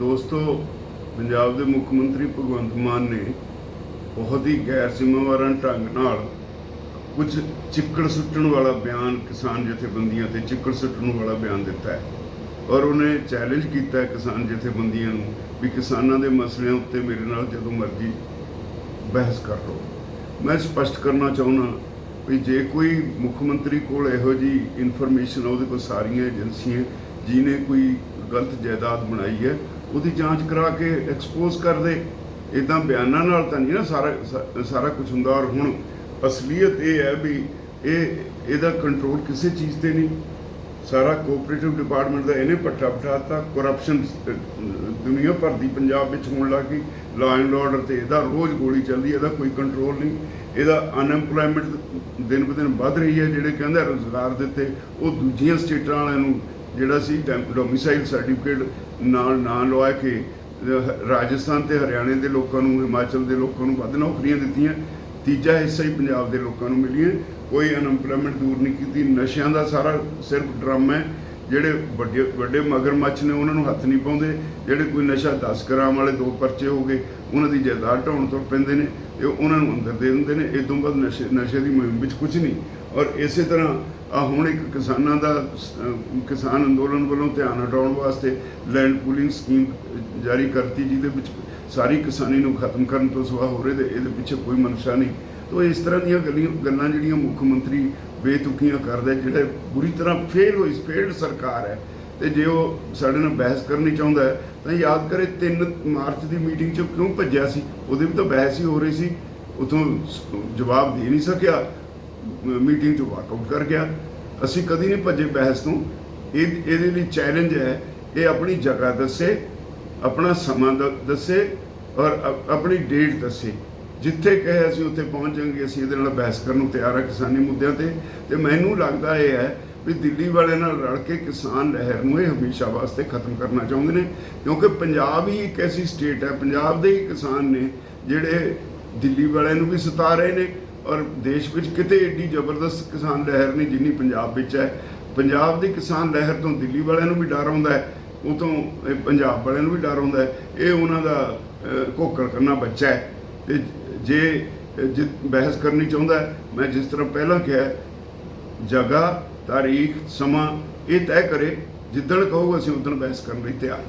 ਦੋਸਤੋ, ਪੰਜਾਬ ਦੇ ਮੁੱਖ ਮੰਤਰੀ ਭਗਵੰਤ ਮਾਨ ਨੇ ਬਹੁਤ ਹੀ ਗੈਰ ਜ਼ਿੰਮੇਵਾਰਾਂ ਢੰਗ ਨਾਲ ਕੁਝ ਚਿੱਕੜ ਸੁੱਟਣ ਵਾਲਾ ਬਿਆਨ, ਕਿਸਾਨ ਜਥੇਬੰਦੀਆਂ ਤੇ ਚਿੱਕੜ ਸੁੱਟਣ ਵਾਲਾ ਬਿਆਨ ਦਿੱਤਾ ਹੈ। ਔਰ ਉਹਨੇ ਚੈਲੰਜ ਕੀਤਾ ਕਿਸਾਨ ਜਥੇਬੰਦੀਆਂ ਨੂੰ ਵੀ ਕਿਸਾਨਾਂ ਦੇ ਮਸਲਿਆਂ ਉੱਤੇ ਮੇਰੇ ਨਾਲ ਜਦੋਂ ਮਰਜ਼ੀ ਬਹਿਸ ਕਰ ਲਓ। ਮੈਂ ਸਪਸ਼ਟ ਕਰਨਾ ਚਾਹੁੰਦਾ ਵੀ ਜੇ ਕੋਈ ਮੁੱਖ ਮੰਤਰੀ ਕੋਲ ਇਹੋ ਜੀ ਇਨਫੋਰਮੇਸ਼ਨ ਉਹਦੇ ਕੋਲ ਸਾਰੀਆਂ ਏਜੰਸੀਆਂ, ਜਿਹਨੇ ਕੋਈ ਗਲਤ ਜਾਇਦਾਦ ਬਣਾਈ ਹੈ ਉਹਦੀ ਜਾਂਚ ਕਰਾ ਕੇ ਐਕਸਪੋਜ਼ ਕਰ ਦੇ। ਇਦਾਂ ਬਿਆਨਾਂ ਨਾਲ ਤਾਂ ਨਹੀਂ ਨਾ ਸਾਰਾ ਸਾ- ਸਾਰਾ ਕੁਝ ਹੁੰਦਾ। ਔਰ ਹੁਣ ਅਸਲੀਅਤ ਇਹ ਹੈ ਵੀ ਇਹ, ਇਹਦਾ ਕੰਟਰੋਲ ਕਿਸੇ ਚੀਜ਼ ਤੇ ਨਹੀਂ। ਸਾਰਾ ਕੋਆਪਰੇਟਿਵ ਡਿਪਾਰਟਮੈਂਟ ਦਾ ਇਹਨੇ ਪੱਠਾ ਬਿਠਾਤਾ। ਕਰਪਸ਼ਨ ਦੁਨੀਆ ਭਰ ਦੀ ਪੰਜਾਬ ਵਿੱਚ ਹੋਣ ਲੱਗੀ ਲਾ ਐਂਡ ਆਰਡਰ ਤੇ ਇਹਦਾ ਰੋਜ਼ ਗੋਲੀ ਚੱਲਦੀ ਇਹਦਾ ਕੋਈ ਕੰਟਰੋਲ ਨਹੀਂ। ਇਹਦਾ ਅਨਐਮਪਲੋਇਮੈਂਟ ਦਿਨ ਬ ਦਿਨ ਵੱਧ ਰਹੀ ਹੈ। ਜਿਹੜੇ ਕਹਿੰਦੇ ਰੋਜ਼ਗਾਰ ਦਿੱਤੇ, ਉਹ ਦੂਜੀਆਂ ਸਟੇਟਾਂ ਵਾਲਿਆਂ ਨੂੰ ਜਿਹੜਾ ਸੀ ਡੋਮਿਸਾਈਲ ਸਰਟੀਫਿਕੇਟ ਨਾਲ ਨਾ ਲਵਾ ਕੇ ਰਾਜਸਥਾਨ ਤੇ ਹਰਿਆਣੇ ਦੇ ਲੋਕਾਂ ਨੂੰ, ਹਿਮਾਚਲ ਦੇ ਲੋਕਾਂ ਨੂੰ ਵੱਧ ਨੌਕਰੀਆਂ ਦਿੱਤੀਆਂ। ਤੀਜਾ ਹਿੱਸਾ ਹੀ ਪੰਜਾਬ ਦੇ ਲੋਕਾਂ ਨੂੰ ਮਿਲੀਆਂ। ਕੋਈ ਅਨਐਮਪਲੋਇਮੈਂਟ ਦੂਰ ਨਹੀਂ ਕੀਤੀ। ਨਸ਼ਿਆਂ ਦਾ ਸਾਰਾ ਸਿਰਫ ਡਰਮ ਹੈ। ਜਿਹੜੇ ਵੱਡੇ ਵੱਡੇ ਮਗਰਮੱਛ ਨੇ, ਉਹਨਾਂ ਨੂੰ ਹੱਥ ਨਹੀਂ ਪਾਉਂਦੇ। ਜਿਹੜੇ ਕੋਈ ਨਸ਼ਾ 10 ਗ੍ਰਾਮ ਵਾਲੇ ਦੋ ਪਰਚੇ ਹੋ ਗਏ, ਉਹਨਾਂ ਦੀ ਜਾਇਦਾਦ ਢਾਉਣ ਤੋਂ ਪੈਂਦੇ ਨੇ। ਤੇ ਉਹਨਾਂ ਨੂੰ ਅੰਦਰ ਦੇ ਦਿੰਦੇ ਨੇ। ਇਹ ਤੋਂ ਬਾਅਦ ਨਸ਼ੇ ਨਸ਼ੇ ਦੀ ਮੁਹਿੰਮ ਵਿੱਚ ਕੁਝ ਨਹੀਂ। ਔਰ ਇਸੇ ਤਰ੍ਹਾਂ ਆ ਹੁਣ ਇੱਕ ਕਿਸਾਨਾਂ ਦਾ ਕਿਸਾਨ ਅੰਦੋਲਨ ਵੱਲੋਂ ਧਿਆਨ ਹਟਾਉਣ ਵਾਸਤੇ ਲੈਂਡ ਪੂਲਿੰਗ ਸਕੀਮ ਜਾਰੀ ਕਰਤੀ ਜਿਹਦੇ ਵਿੱਚ ਸਾਰੀ ਕਿਸਾਨੀ ਨੂੰ ਖਤਮ ਕਰਨ ਤੋਂ ਸਿਵਾ ਹੋ ਰਹੇ ਤੇ ਇਹਦੇ ਪਿੱਛੇ ਕੋਈ ਮਨਸ਼ਾ ਨਹੀਂ। ਤੋ ਇਸ ਤਰ੍ਹਾਂ ਦੀਆਂ ਗੱਲਾਂ ਗੱਲਾਂ ਜਿਹੜੀਆਂ ਮੁੱਖ ਮੰਤਰੀ ਬੇਤੁਕੀਆਂ ਕਰਦਾ ਹੈ, ਜਿਹੜੇ ਬੁਰੀ ਤਰ੍ਹਾਂ ਫੇਲ ਹੋਈ ਫੇਲਡ ਸਰਕਾਰ ਹੈ ਤੇ ਜੇ ਉਹ ਸਾਡੇ ਨਾਲ ਬਹਿਸ ਕਰਨੀ ਚਾਹੁੰਦਾ ਹੈ ਤਾਂ ਯਾਦ ਕਰੇ 3 ਮਾਰਚ ਦੀ ਮੀਟਿੰਗ 'ਚ ਕਿਉਂ ਭੱਜਿਆ ਸੀ? ਉਹਦੇ ਵੀ ਤਾਂ ਬਹਿਸ ਹੀ ਹੋ ਰਹੀ ਸੀ ਉਥੋਂ ਜਵਾਬ ਦੇ ਨਹੀਂ ਸਕਿਆ। ਮੀਟਿੰਗ 'ਚੋਂ ਵਾਕਆਊਟ ਕਰ ਗਿਆ। ਅਸੀਂ ਕਦੀ ਨਹੀਂ ਭੱਜੇ ਬਹਿਸ ਤੋਂ। ਇਹ, ਇਹਦੇ ਲਈ ਚੈਲੰਜ ਹੈ, ਇਹ ਆਪਣੀ ਜਗ੍ਹਾ ਦੱਸੇ, ਆਪਣਾ ਸਮਾਂ ਦ- ਦੱਸੇ ਔਰ ਅ- ਆਪਣੀ ਡੇਟ ਦੱਸੇ। ਜਿੱਥੇ ਕਹੇ ਅਸੀਂ ਉੱਥੇ ਪਹੁੰਚ ਜਾਵਾਂਗੇ, ਅਸੀਂ ਇਹਦੇ ਨਾਲ ਬਹਿਸ ਕਰਨ ਨੂੰ ਤਿਆਰ ਹਾਂ ਕਿਸਾਨੀ ਮੁੱਦਿਆਂ ਤੇ। ਤੇ ਮੈਨੂੰ ਲੱਗਦਾ ਇਹ ਹੈ ਵੀ ਦਿੱਲੀ ਵਾਲੇ ਨਾਲ ਰਲ ਕੇ ਕਿਸਾਨ ਲਹਿਰ ਨੂੰ ਇਹ ਹਮੇਸ਼ਾ ਵਾਸਤੇ ਖਤਮ ਕਰਨਾ ਚਾਹੁੰਦੇ ਨੇ। ਕਿਉਂਕਿ ਪੰਜਾਬ ਹੀ ਇੱਕ ਐਸੀ ਸਟੇਟ ਹੈ, ਪੰਜਾਬ ਦੇ ਹੀ ਕਿਸਾਨ ਨੇ ਜਿਹੜੇ ਦਿੱਲੀ ਵਾਲਿਆਂ ਨੂੰ ਵੀ ਸਤਾ ਰਹੇ ਨੇ। ਔਰ ਦੇਸ਼ ਵਿੱਚ ਕਿਤੇ ਏਡੀ ਜ਼ਬਰਦਸਤ ਕਿਸਾਨ ਲਹਿਰ ਨਹੀਂ ਜਿੰਨੀ ਪੰਜਾਬ ਵਿੱਚ ਹੈ। ਪੰਜਾਬ ਦੀ ਕਿਸਾਨ ਲਹਿਰ ਤੋਂ ਦਿੱਲੀ ਵਾਲਿਆਂ ਨੂੰ ਵੀ ਡਰ ਆਉਂਦਾ ਹੈ ਉਹ ਤੋਂ ਪੰਜਾਬ ਵਾਲਿਆਂ ਨੂੰ ਵੀ ਡਰ ਆਉਂਦਾ ਹੈ। ਇਹ ਉਹਨਾਂ ਦਾ ਅਹ, ਕਰਨਾ ਬੱਚਾ ਹੈ। ਤੇ ਜੇ ਅਹ, ਬਹਿਸ ਕਰਨੀ ਚਾਹੁੰਦਾ ਮੈਂ ਜਿਸ ਤਰ੍ਹਾਂ ਪਹਿਲਾਂ ਕਿਹਾ ਜਗ੍ਹਾ ਤਾਰੀਖ ਸਮਾਂ ਇਹ ਤੈਅ ਕਰੇ। ਜਿੱਦਣ ਕਹੋਗੇ ਅਸੀਂ ਉਦੋਂ ਬਹਿਸ ਕਰਨ ਲਈ ਤਿਆਰ।